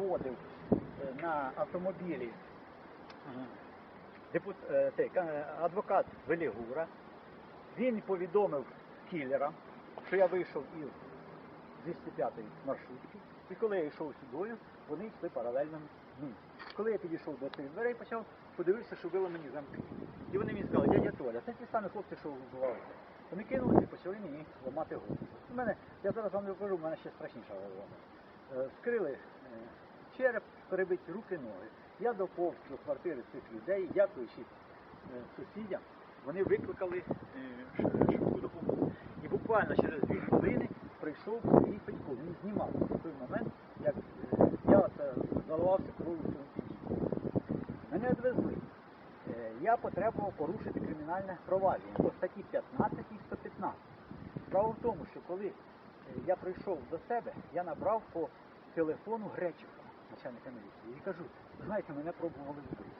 проводив е, на автомобілі депут- е, адвокат Велігура. Він повідомив кілерам, що я вийшов із 205 маршрутки. І коли я йшов сюди, вони йшли паралельно мені. Коли я підійшов до цих дверей, почав подивився, що били мені замки. І вони мені сказали, дядя Толя, це ті самі хлопці, що вбивали. Вони кинулися і почали мені ламати голову. У мене, я зараз вам не покажу, у мене ще страшніша голова. Е, Скрили череп, перебиті руки, ноги. Я доповз до квартири цих людей, дякуючи е, сусідям, вони викликали е, швидку допомогу. І буквально через дві хвилини прийшов Сергій Петько. Він знімав той момент, як е, я заливався кров'ю в цьому під'їзді. Мене відвезли. Я потребував порушити кримінальне провадження по статті 15 і 115. Справа в тому, що коли я прийшов до себе, я набрав по телефону Гречика, начальника міліції, і кажу, знаєте, мене пробували вбити.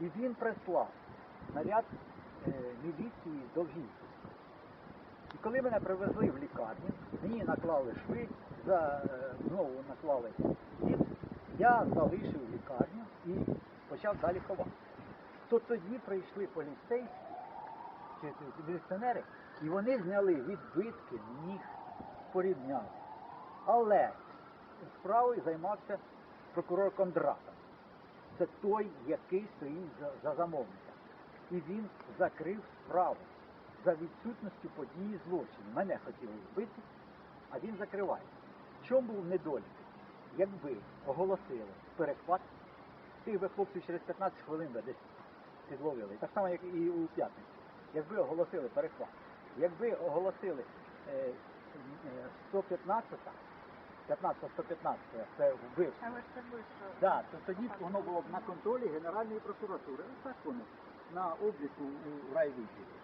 І він прислав наряд е, міліції до Вінківського. І коли мене привезли в лікарню, мені наклали шви, за, е, знову наклали гіпс, я залишив лікарню і почав далі ховатися. То тоді прийшли поліцейські, чи міліціонери, і вони зняли відбитки ніг порівняли. Але справою займався прокурор Кондратов. Це той, який стоїть за, за замовника. І він закрив справу за відсутністю події злочину. Мене хотіли вбити, а він закриває. Чому був недолік? Якби оголосили перехват, тих би хлопців через 15 хвилин би десь підловили. Так само, як і у п'ятницю. Якби оголосили перехват, якби оголосили е, е, 115, 15-115, це вбивство. Але ж це вбивство. Да, то тоді воно було б на контролі Генеральної прокуратури. Ось так воно на обліку у райвідділі.